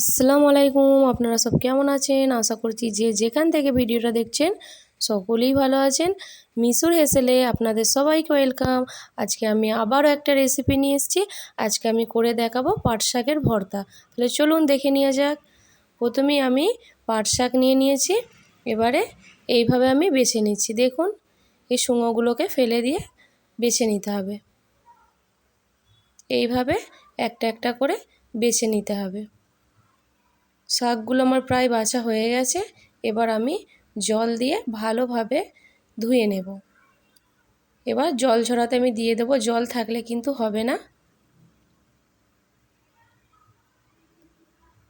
আসসালামু আলাইকুম, আপনারা সব কেমন আছেন? আশা করছি যে যেখান থেকে ভিডিওটা দেখছেন, সকলেই ভালো আছেন। মিশুর হেসেলে আপনাদের সবাইকে ওয়েলকাম। আজকে আমি আবারও একটা রেসিপি নিয়ে এসেছি। আজকে আমি করে দেখাবো পাট শাকের ভর্তা। তাহলে চলুন দেখে নেওয়া যাক। প্রথমেই আমি পাট শাক নিয়ে নিয়েছি। এবারে এইভাবে আমি বেছে নিচ্ছি। দেখুন, এই শুঙোগুলোকে ফেলে দিয়ে বেছে নিতে হবে। এইভাবে একটা একটা করে বেছে নিতে হবে। শাকগুলো আমার প্রায় বাছা হয়ে গেছে, এবার আমি জল দিয়ে ভালোভাবে ধুয়ে নেব। এবার জল ছড়াতে আমি দিয়ে দেবো, জল থাকলে কিন্তু হবে না।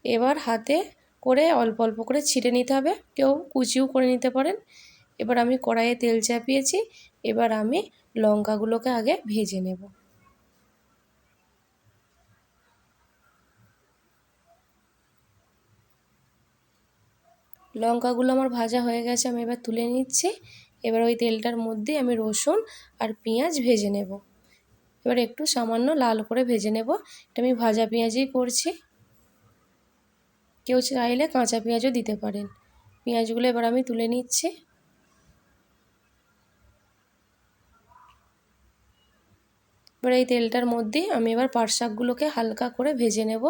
এবার হাতে করে অল্প অল্প করে ছিটে নিতে হবে, কেউ কুচিও করে নিতে পারেন। এবার আমি কড়াইয়ে তেল চাপিয়েছি, এবার আমি লঙ্কাগুলোকে আগে ভেজে নেব। লঙ্কাগুলো আমার ভাজা হয়ে গেছে, আমি এবার তুলে নিচ্ছি। এবার ওই তেলটার মধ্যে আমি রসুন আর পেঁয়াজ ভেজে নেব। এবার একটু সামান্য লাল করে ভেজে নেব। এটা আমি ভাজা পেঁয়াজই করছি। কেউ চাইলে কাঁচা পেঁয়াজও দিতে পারেন। পেঁয়াজগুলো এবার আমি তুলে নিচ্ছি। এবার এই তেলটার মধ্যে আমি এবার পাট শাকগুলোকে হালকা করে ভেজে নেব।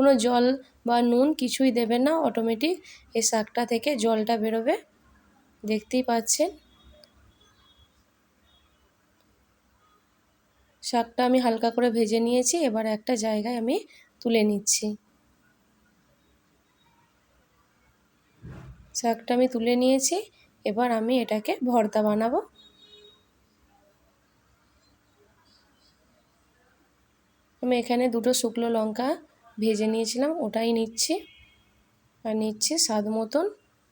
কোনো জল বা নুন কিছুই দেবেন না অটোমেটিক এই শাকটা থেকে জলটা বেরোবে। দেখতেই পাচ্ছেন? শাকটা আমি হালকা করে ভেজে নিয়েছি, এবার একটা জায়গায় আমি তুলে নিচ্ছি। শাকটা আমি তুলে নিয়েছি, এবার আমি এটাকে ভর্তা বানাবো। আমি এখানে দুটো শুকনো লঙ্কা ভেজে নিয়েছিলাম, ওটাই নিচ্ছি। আর নিচ্ছি স্বাদ মতন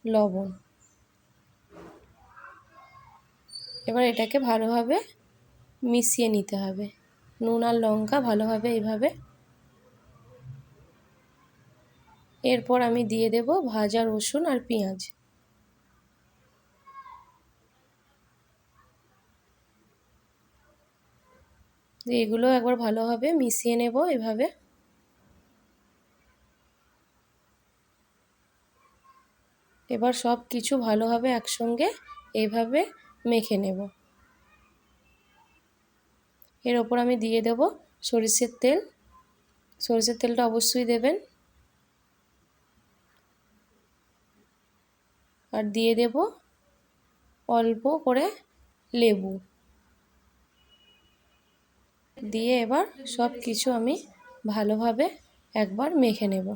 লবণ। এবার এটাকে ভালোভাবে মিশিয়ে নিতে হবে। নুন আর লঙ্কা ভালোভাবে এইভাবে এরপর আমি দিয়ে দেব ভাজা রসুন আর পেঁয়াজ। এগুলো একবার ভালোভাবে মিশিয়ে নেব এভাবে। এবার সব কিছু ভালোভাবে একসঙ্গে এইভাবে মেখে নেব। এর ওপর আমি দিয়ে দেব সরিষের তেল। সরিষের তেলটা অবশ্যই দেবেন। আর দিয়ে দেব অল্প করে লেবু। দিয়ে এবার সব কিছু আমি ভালোভাবে একবার মেখে নেব।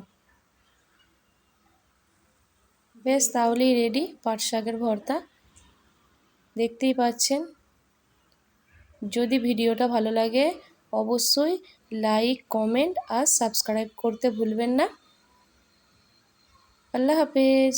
বেশ, তাহলেই রেডি পাট শাকের ভর্তা। দেখতেই পাচ্ছেন। যদি ভিডিওটা ভালো লাগে, অবশ্যই লাইক কমেন্ট আর সাবস্ক্রাইব করতে ভুলবেন না। আল্লাহ হাফেজ।